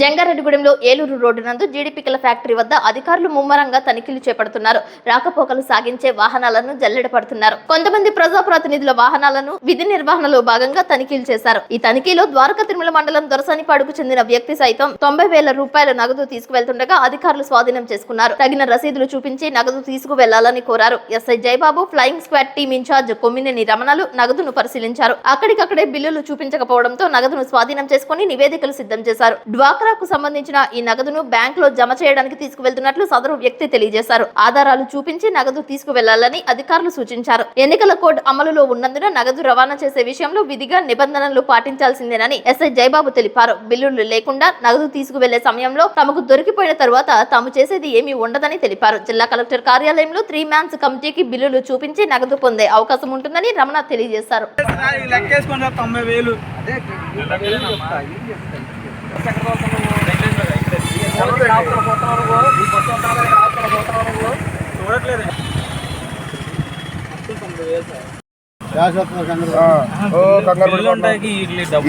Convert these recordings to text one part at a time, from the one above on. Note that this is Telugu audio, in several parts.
జంగారెడ్డిగూడెంలో ఏలూరు రోడ్డు నందు జీడిపికల ఫ్యాక్టరీ వద్ద అధికారులు ముమ్మరంగా తనిఖీలు చేపడుతున్నారు. రాకపోకలు సాగించే వాహనాలను జల్లెడ పడుతున్నారు. కొంతమంది ప్రజాప్రతినిధుల వాహనాలను విధి నిర్వహణలో భాగంగా తనిఖీలు చేశారు. ఈ తనిఖీలో ద్వారకా తిరుమల మండలం దొరసానిపాడుకు చెందిన వ్యక్తి సైతం తొంభై వేల రూపాయల నగదు తీసుకువెళ్తుండగా అధికారులు స్వాధీనం చేసుకున్నారు. తగిన రసీదులు చూపించి నగదు తీసుకువెళ్ళాలని కోరారు. SI Jayababu flying squad team incharge Kommineni రమణలు నగదును పరిశీలించారు. అక్కడికక్కడే బిల్లులు చూపించకపోవడంతో నగదును స్వాధీనం చేసుకుని నివేదికలు సిద్ధం చేశారు. డ్వాక్రాకు సంబంధించిన ఈ నగదును బ్యాంక్లో జమ చేయడానికి తీసుకువెళ్తున్నట్లు సదరు వ్యక్తి తెలియజేశారు. ఆధారాలు చూపించి నగదు తీసుకువెళ్ళాలని అధికారులు సూచించారు. ఎన్నికల కోడ్ అమలులో ఉన్నందున నగదు రవాణా చేసే విషయంలో విధిగా నిబంధనలు పాటించాల్సిందేనని ఎస్ఐ జయబాబు తెలిపారు. బిల్లులు లేకుండా నగదు తీసుకువెళ్ళే సమయంలో తమకు దొరికిపోయిన తరువాత తాము చేసేది ఏమీ ఉండదని తెలిపారు. జిల్లా కలెక్టర్ కార్యాలయంలో త్రీ మ్యాన్స్ కమిటీకి బిల్లులు చూపించి నగదు పొందే అవకాశం ఉంటుందని రమణ తెలియజేశారు.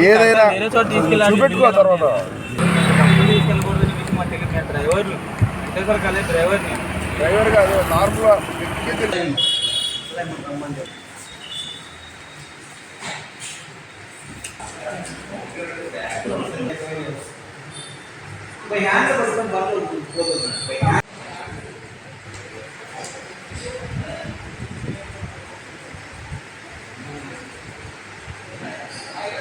ఏదైనా చూపెట్టుకో తర్వాత. డబ్బులు తీసుకెళ్ళకూడదు అని విషయం ಬೈ ಹ್ಯಾಂಡ್ ಬರ್ಸ್ಕೊಂಡು ಬಂದು ಹೋಗೋದು ಬೈ ಹ್ಯಾಂಡ್